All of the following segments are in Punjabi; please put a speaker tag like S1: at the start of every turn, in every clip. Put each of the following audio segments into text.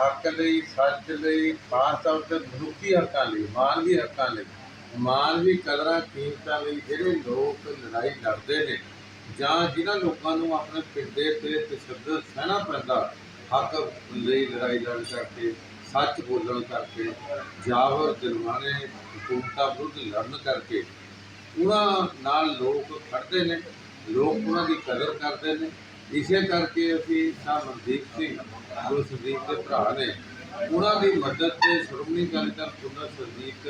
S1: ਹੱਕ ਲਈ, ਸੱਚ ਲਈ, ਖਾਸ ਤੌਰ ਤੇ ਮਨੁੱਖੀ ਹੱਕਾਂ ਲਈ, ਮਾਨਵੀ ਹੱਕਾਂ ਲਈ। ਮਾਨਵੀ ਕਦਰਾਂ ਕੀਮਤਾਂ ਲਈ ਜਿਹੜੇ ਲੋਕ ਲੜਾਈ ਲੜਦੇ ਨੇ ਜਾਂ ਜਿਨ੍ਹਾਂ ਲੋਕਾਂ ਨੂੰ ਆਪਣੇ ਪਿੰਡੇ ਤੇ ਤਸ਼ੱਦਦ ਸਹਿਣਾ ਪੈਂਦਾ, ਹੱਕ ਲਈ ਲੜਾਈ ਲੜ ਕਰਕੇ, ਸੱਚ ਬੋਲਣ ਕਰਕੇ ਜਾਵਰ ਜੁਰਮਾਨੇ, ਹਕੂਮਤਾਂ ਵਿਰੁੱਧ ਲੜਨ ਕਰਕੇ ਉਹਨਾਂ ਨਾਲ ਲੋਕ ਖੜਦੇ ਨੇ, ਲੋਕ ਉਹਨਾਂ ਦੀ ਕਦਰ ਕਰਦੇ ਨੇ। ਇਸੇ ਕਰਕੇ ਅਸੀਂ ਸਾਹਿਬ ਮਨਦੀਪ ਸਿੰਘ ਜੋ ਸੰਦੀਪ ਦੇ ਭਰਾ ਨੇ ਉਹਨਾਂ ਦੀ ਮਦਦ ਤੇ ਸ਼੍ਰੋਮਣੀ ਅਕਾਲੀ ਦਲ ਪੁਨਰ ਸੰਦੀਪ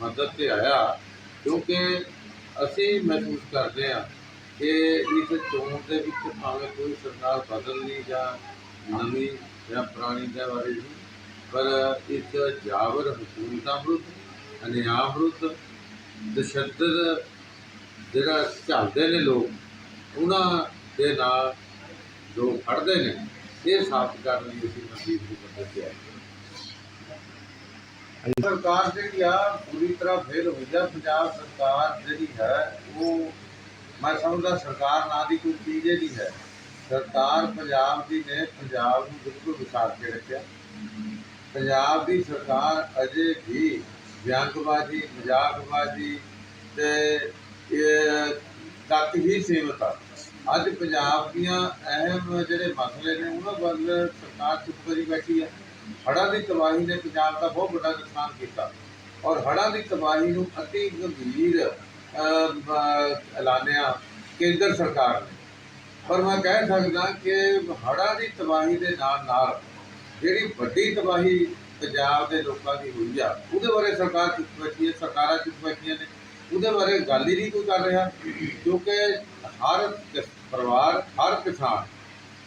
S1: ਮਦਦ ਤੇ ਆਇਆ, ਕਿਉਂਕਿ ਅਸੀਂ ਮਹਿਸੂਸ ਕਰਦੇ ਹਾਂ ਕਿ ਇਸ ਚੋਣ ਦੇ ਵਿੱਚ ਭਾਵੇਂ ਕੋਈ ਸਰਕਾਰ ਬਦਲਣੀ ਜਾਂ ਨਵੀਂ ਜਾਂ ਪੁਰਾਣੀ ਦੇ ਬਾਰੇ ਨਹੀਂ ਪਰ ਇੱਕ ਜਾਬਰ ਹਕੂਮਤਾਂ ਵਿਰੁੱਧ, ਅਨਿਆਂ ਵਿਰੁੱਧ ਤਸ਼ੱਦਦ ਜਿਹੜਾ ਝੱਲਦੇ ਨੇ ਲੋਕ, ਉਹਨਾਂ ਦੇ ਨਾਲ ਜੋ ਖੜਦੇ ਨੇ ਇਹ ਸਾਬਤ ਕਰਨ ਲਈ ਅਸੀਂ ਮਨਦੀਪ ਦੀ ਮਦਦ ਤੇ ਆਏ ਸਰਕਾਰ ਜਿਹੜੀ ਆ ਪੂਰੀ ਤਰ੍ਹਾਂ ਫੇਲ ਹੋਈ ਆ। ਪੰਜਾਬ ਸਰਕਾਰ ਜਿਹੜੀ ਹੈ ਉਹ ਮੈਂ ਸਮਝਦਾ ਸਰਕਾਰ ਨਾਂ ਦੀ ਕੋਈ ਚੀਜ਼ ਹੀ ਨਹੀਂ ਹੈ। ਸਰਕਾਰ ਪੰਜਾਬ ਦੀ ਨੇ ਪੰਜਾਬ ਨੂੰ ਬਿਲਕੁਲ ਵਿਸਾਰ ਕੇ ਰੱਖਿਆ। ਪੰਜਾਬ ਦੀ ਸਰਕਾਰ ਅਜੇ ਵੀ ਵਿਅੰਗਬਾਜ਼ੀ ਮਜ਼ਾਕਬਾਜ਼ੀ ਤੇ ਇਹ ਤੱਕ ਹੀ ਸੀਮਤ ਆ। ਅੱਜ ਪੰਜਾਬ ਦੀਆਂ ਅਹਿਮ ਜਿਹੜੇ ਮਸਲੇ ਨੇ, ਉਹਨਾਂ ਵੱਲ ਸਰਕਾਰ ਚੁੱਪ ਕਰੀ ਬੈਠੀ ਹੈ ਹੜ੍ਹਾਂ ਦੀ ਤਬਾਹੀ ਨੇ ਪੰਜਾਬ ਦਾ ਬਹੁਤ ਵੱਡਾ ਨੁਕਸਾਨ ਕੀਤਾ। ਔਰ ਹੜ੍ਹਾਂ ਦੀ ਤਬਾਹੀ ਨੂੰ ਅਤੀ ਗੰਭੀਰ ਐਲਾਨਿਆ ਕੇਂਦਰ ਸਰਕਾਰ ਨੇ। ਪਰ ਮੈਂ ਕਹਿ ਸਕਦਾ ਕਿ ਹੜ੍ਹਾਂ ਦੀ ਤਬਾਹੀ ਦੇ ਨਾਲ ਨਾਲ ਜਿਹੜੀ ਵੱਡੀ ਤਬਾਹੀ ਪੰਜਾਬ ਦੇ ਲੋਕਾਂ ਦੀ ਹੋਈ ਆ, ਉਹਦੇ ਬਾਰੇ ਸਰਕਾਰ ਚੁੱਪ ਬੈਠੀ ਹੈ, ਸਰਕਾਰਾਂ ਚੁੱਪ ਬੈਠੀਆਂ ਨੇ। ਉਹਦੇ ਬਾਰੇ ਗੱਲ ਹੀ ਨਹੀਂ ਕੋਈ ਕਰ ਰਿਹਾ, ਕਿਉਂਕਿ ਹਰ ਕਿਸ- ਪਰਿਵਾਰ, ਹਰ ਕਿਸਾਨ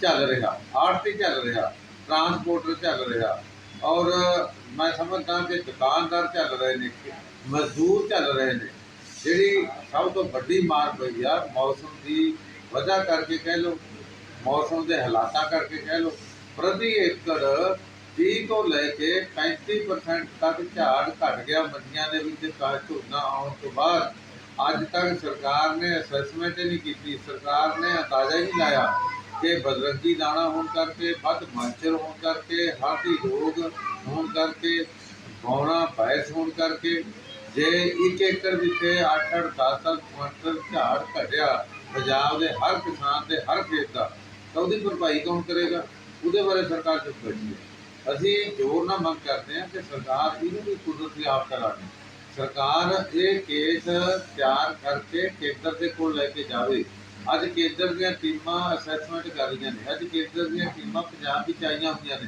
S1: ਚੱਲ ਰਿਹਾ, ਆੜਤੀ ਚੱਲ ਰਿਹਾ ਟਰਾਂਸਪੋਰਟਰ ਚੱਲ ਰਿਹਾ ਔਰ ਮੈਂ ਸਮਝਦਾ ਕਿ ਦੁਕਾਨਦਾਰ ਚੱਲ ਰਹੇ ਨੇ, ਮਜ਼ਦੂਰ ਚੱਲ ਰਹੇ ਨੇ, ਜਿਹੜੀ ਸਭ ਤੋਂ ਵੱਡੀ ਮਾਰ ਪਈ ਆ, ਮੌਸਮ ਦੀ ਵਜ੍ਹਾ ਕਰਕੇ ਕਹਿ ਲਓ, ਮੌਸਮ ਦੇ ਹਾਲਾਤਾਂ ਕਰਕੇ ਕਹਿ ਲਓ, ਪ੍ਰਤੀ ਏਕੜ 30 ਤੋਂ ਲੈ ਕੇ 35% ਤੱਕ ਝਾੜ ਘਟ ਗਿਆ। ਮੰਡੀਆਂ ਦੇ ਵਿੱਚ ਕਾ ਝੋਨਾ ਆਉਣ ਤੋਂ ਬਾਅਦ ਅੱਜ ਤੱਕ ਸਰਕਾਰ ਨੇ ਅਸੈਸਮੈਂਟ ਨਹੀਂ ਕੀਤੀ। ਸਰਕਾਰ ਨੇ ਅੰਦਾਜ਼ਾ ਹੀ ਲਾਇਆ ਕਿ ਬਦਰੰਗੀ ਦਾਣਾ ਹੋਣ ਕਰਕੇ, ਵੱਧ ਮੱਛਰ ਹੋਣ ਕਰਕੇ, ਹਾਥੀ ਰੋਗ ਹੋਣ ਕਰਕੇ, ਬੌਣਾ ਬੈਸ ਹੋਣ ਕਰਕੇ ਜੇ ਇੱਕ ਏਕੜ ਵਿੱਚ 8-8 10-10 ਕੁਇੰਟਲ ਝਾੜ ਘਟਿਆ ਪੰਜਾਬ ਦੇ ਹਰ ਕਿਸਾਨ ਦੇ ਹਰ ਖੇਤ ਦਾ, ਤਾਂ ਉਹਦੀ ਭਰਪਾਈ ਕੌਣ ਕਰੇਗਾ? ਉਹਦੇ ਬਾਰੇ ਸਰਕਾਰ ਚੁੱਪ ਬੈਠੀ ਹੈ। ਅਸੀਂ ਜ਼ੋਰ ਨਾਲ ਮੰਗ ਕਰਦੇ ਹਾਂ ਕਿ ਸਰਕਾਰ ਇਹਨੂੰ ਵੀ ਕੁਦਰਤੀ ਆਪ ਕਰਾਵੇ ਸਰਕਾਰ ਇਹ ਕੇਸ ਤਿਆਰ ਕਰਕੇ ਕੇਂਦਰ ਦੇ ਕੋਲ ਲੈ ਕੇ ਜਾਵੇ। ਅੱਜ ਕੇਂਦਰ ਦੀਆਂ ਟੀਮਾਂ ਅਸੈਸਮੈਂਟ ਕਰ ਰਹੀਆਂ ਨੇ। ਅੱਜ ਕੇਂਦਰ ਦੀਆਂ ਟੀਮਾਂ ਪੰਜਾਬ ਵਿੱਚ ਆਈਆਂ ਹੋਈਆਂ ਨੇ।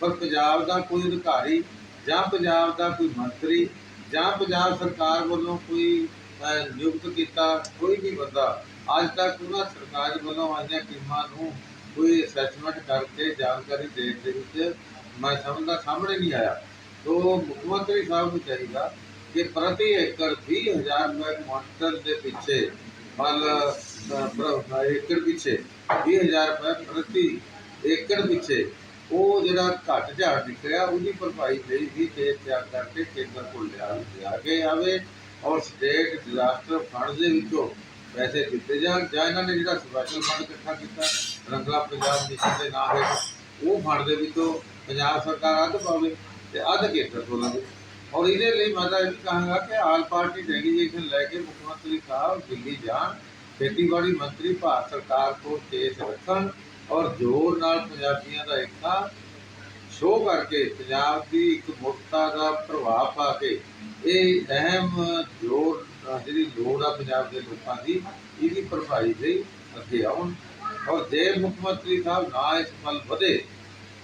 S1: ਪਰ ਪੰਜਾਬ ਦਾ ਕੋਈ ਅਧਿਕਾਰੀ ਜਾਂ ਪੰਜਾਬ ਦਾ ਕੋਈ ਮੰਤਰੀ ਜਾਂ ਪੰਜਾਬ ਸਰਕਾਰ ਵੱਲੋਂ ਕੋਈ ਨਿਯੁਕਤ ਕੀਤਾ ਕੋਈ ਵੀ ਬੰਦਾ, ਅੱਜ ਤੱਕ ਉਹਨਾਂ ਸਰਕਾਰ ਵੱਲੋਂ ਆਈਆਂ ਟੀਮਾਂ ਨੂੰ ਕੋਈ ਅਸੈਸਮੈਂਟ ਕਰਕੇ ਜਾਣਕਾਰੀ ਦੇਣ ਦੇ ਵਿੱਚ ਮੈਂ ਸਮਝਦਾ, ਸਾਹਮਣੇ ਨਹੀਂ ਆਇਆ। ਤੋ ਮੁੱਖ ਮੰਤਰੀ ਸਾਹਿਬ ਨੂੰ ਚਾਹੀਦਾ ਕਿ ਪ੍ਰਤੀ ਏਕੜ 20000 ਰੁਪਏ ਕੁਇੰਟਲ ਦੇ ਪਿੱਛੇ ਮਲ ਏਕੜ ਪਿੱਛੇ 20000 ਰੁਪਏ ਪ੍ਰਤੀ ਏਕੜ ਪਿੱਛੇ, ਉਹ ਜਿਹੜਾ ਘੱਟ ਝਾੜ ਨਿਕਲਿਆ, ਉਹਦੀ ਭਰਪਾਈ ਲਈ ਵੀ ਕੇਸ ਤਿਆਰ ਕਰਕੇ ਕੇਂਦਰ ਕੋਲ ਲਿਆ ਲਿਆ ਕੇ ਆਵੇ ਔਰ ਸਟੇਟ ਡਿਜ਼ਾਸਟਰ ਫੰਡ ਦੇ ਵਿੱਚੋਂ ਪੈਸੇ ਦਿੱਤੇ ਜਾਣ, ਜਾਂ ਇਹਨਾਂ ਨੇ ਜਿਹੜਾ ਸਪੈਸ਼ਲ ਫੰਡ ਇਕੱਠਾ ਕੀਤਾ, ਰੰਗਲਾ ਪੰਜਾਬ ਮਿਸ਼ਨ ਦੇ ਨਾਂ ਹੇਠ, ਉਹ ਫੰਡ ਦੇ ਵਿੱਚੋਂ ਪੰਜਾਬ ਸਰਕਾਰ ਅੱਧ ਪਾਵੇ ਤੇ ਅੱਧ ਕੇਂਦਰ ਤੋਂ ਲਵੇ। ਔਰ ਇਹਦੇ ਲਈ ਮੈਂ ਤਾਂ ਇਹ ਵੀ ਕਹਾਂਗਾ ਕਿ ਆਲ ਪਾਰਟੀ ਡੈਲੀਗੇਸ਼ਨ ਲੈ ਕੇ ਮੁੱਖ ਮੰਤਰੀ ਸਾਹਿਬ ਦਿੱਲੀ ਜਾਣ। ਖੇਤੀਬਾੜੀ ਮੰਤਰੀ ਭਾਰਤ ਸਰਕਾਰ ਤੋਂ ਕੇਸ ਰੱਖਣ ਔਰ ਜ਼ੋਰ ਨਾਲ ਪੰਜਾਬੀਆਂ ਦਾ ਏਕਤਾ ਸ਼ੋਅ ਕਰਕੇ ਪੰਜਾਬ ਦੀ ਇੱਕ ਮੁਕਤਾ ਦਾ ਪ੍ਰਭਾਵ ਪਾ ਕੇ ਇਹ ਅਹਿਮ ਜੋਰ ਜਿਹੜੀ ਲੋੜ ਆ ਪੰਜਾਬ ਦੇ ਲੋਕਾਂ ਦੀ, ਇਹਦੀ ਭਰਪਾਈ ਲਈ ਅੱਗੇ ਆਉਣ। ਔਰ ਜੇ ਮੁੱਖ ਮੰਤਰੀ ਸਾਹਿਬ ਨਾ ਇਸ ਵੱਲ ਵਧੇ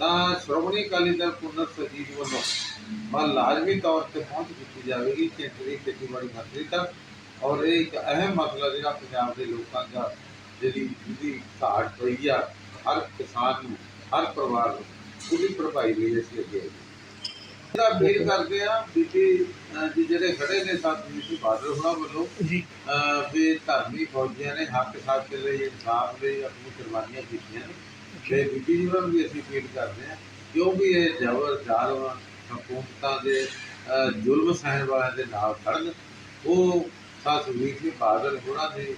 S1: ਤਾਂ ਸ਼੍ਰੋਮਣੀ ਅਕਾਲੀ ਦਲ ਪੁਨਰ ਸਜੀਵ ਵੱਲੋਂ ਮੈਂ ਲਾਜ਼ਮੀ ਤੌਰ ਤੇ ਪਹੁੰਚ ਕੀਤੀ ਜਾਵੇਗੀ ਕੇਂਦਰੀ ਖੇਤੀਬਾੜੀ ਮੰਤਰੀ ਤੱਕ। ਔਰ ਇਹ ਇੱਕ ਅਹਿਮ ਮਸਲਾ ਜਿਹੜਾ ਪੰਜਾਬ ਦੇ ਲੋਕਾਂ ਦਾ ਜਿਹੜੀ ਜਿਹਦੀ ਘਾਟ ਪਈ ਆ ਹਰ ਕਿਸਾਨ ਨੂੰ ਹਰ ਪਰਿਵਾਰ ਨੂੰ ਉਹਦੀ ਭਰਪਾਈ ਲਈ ਅਸੀਂ ਅੱਗੇ ਆਈਏ ਇਹਦਾ ਅਪੀਲ ਕਰਦੇ ਆ ਬੀਬੀ ਜੀ ਜਿਹੜੇ ਖੜੇ ਨੇ ਸਾਥ ਜੀ ਬਾਦਲ ਹੋਣਾ ਵੱਲੋਂ
S2: ਜੀ।
S1: ਵੀ ਧਰਮੀ ਫੌਜੀਆਂ ਨੇ ਹੱਕ ਸਾਥ ਲਈ ਇਨਸਾਫ ਲਈ ਆਪਣੀ ਕੁਰਬਾਨੀਆਂ ਕੀਤੀਆਂ ਨੇ। ਤੇ ਬੀਬੀ ਜੀ ਨੂੰ ਵੀ ਅਸੀਂ ਅਪੀਲ ਕਰਦੇ ਹਾਂ, ਕਿਉਂ ਵੀ ਇਹ ਜ਼ਬਰ ਜ਼ਾਲਮ ਹਕੂਮਤਾਂ ਦੇ ਜ਼ੁਲਮ ਸਹਿਣ ਵਾਲਿਆਂ ਦੇ ਨਾਲ ਖੜਨ, ਉਹ ਸਾਥ ਵੀਰ ਜੀ ਬਾਦਲ ਹੋਣਾ ਦੀ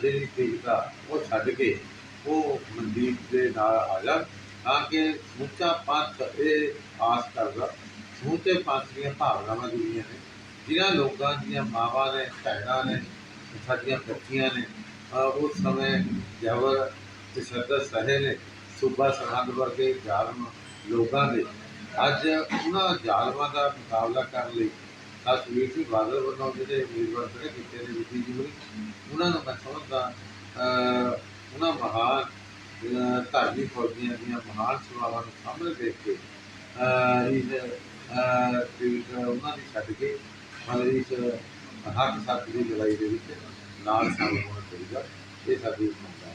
S1: ਜਿਹੜੀ ਤੀਰਤਾ ਉਹ ਛੱਡ ਕੇ ਉਹ ਮਨਦੀਪ ਦੇ ਨਾਲ ਆ ਜਾਣ, ਤਾਂ ਕਿ ਸਮੁੱਚਾ ਪੰਥ ਇਹ ਆਸ ਕਰਦਾ, ਸਮੁੱਚੇ ਪੰਥ ਦੀਆਂ ਭਾਵਨਾਵਾਂ ਜੁੜੀਆਂ ਨੇ, ਜਿਨ੍ਹਾਂ ਲੋਕਾਂ ਦੀਆਂ ਮਾਵਾਂ ਨੇ, ਭੈਣਾਂ ਨੇ, ਸਾਡੀਆਂ ਬੱਚੀਆਂ ਨੇ ਉਸ ਸਮੇਂ ਜਬਰ ਤਸ਼ੱਦਦ ਸਹੇ ਨੇ ਸੂਬਾ ਸਰਹੰਦ ਵਰਗੇ ਜ਼ਾਲਮ ਲੋਕਾਂ ਦੇ। ਅੱਜ ਉਹਨਾਂ ਜ਼ਾਲਮਾਂ ਦਾ ਮੁਕਾਬਲਾ ਕਰਨ ਲਈ ਤਸਵੀਰ ਸਿੰਘ ਬਾਦਲ ਵੱਲੋਂ ਜਿਹੜੇ ਉਮੀਦਵਾਰ ਖੜੇ ਕੀਤੇ ਨੇ ਵਿਧੀ ਜੁਰੀ ਉਹਨਾਂ ਨੂੰ ਮੈਂ ਸਮਝਦਾ ਉਹਨਾਂ ਮਹਾਨ ਅਹ, ਧਾਰਮਿਕ ਫੌਜੀਆਂ ਦੀਆਂ ਮਹਾਨ ਸੇਵਾਵਾਂ ਨੂੰ ਸਾਹਮਣੇ ਦੇਖ ਕੇ ਇਸ ਅਹ, ਉਹਨਾਂ ਦੀ ਛੱਡ ਕੇ ਮਤਲਬ ਇਸ ਹੱਕ ਸੱਤ ਦੀ ਲੜਾਈ ਦੇ ਵਿੱਚ ਨਾਲ ਸ਼ਾਮਲ ਹੋਣਾ ਚਾਹੀਦਾ। ਇਹ ਸਾਡੀ ਮੰਗ ਹੈ।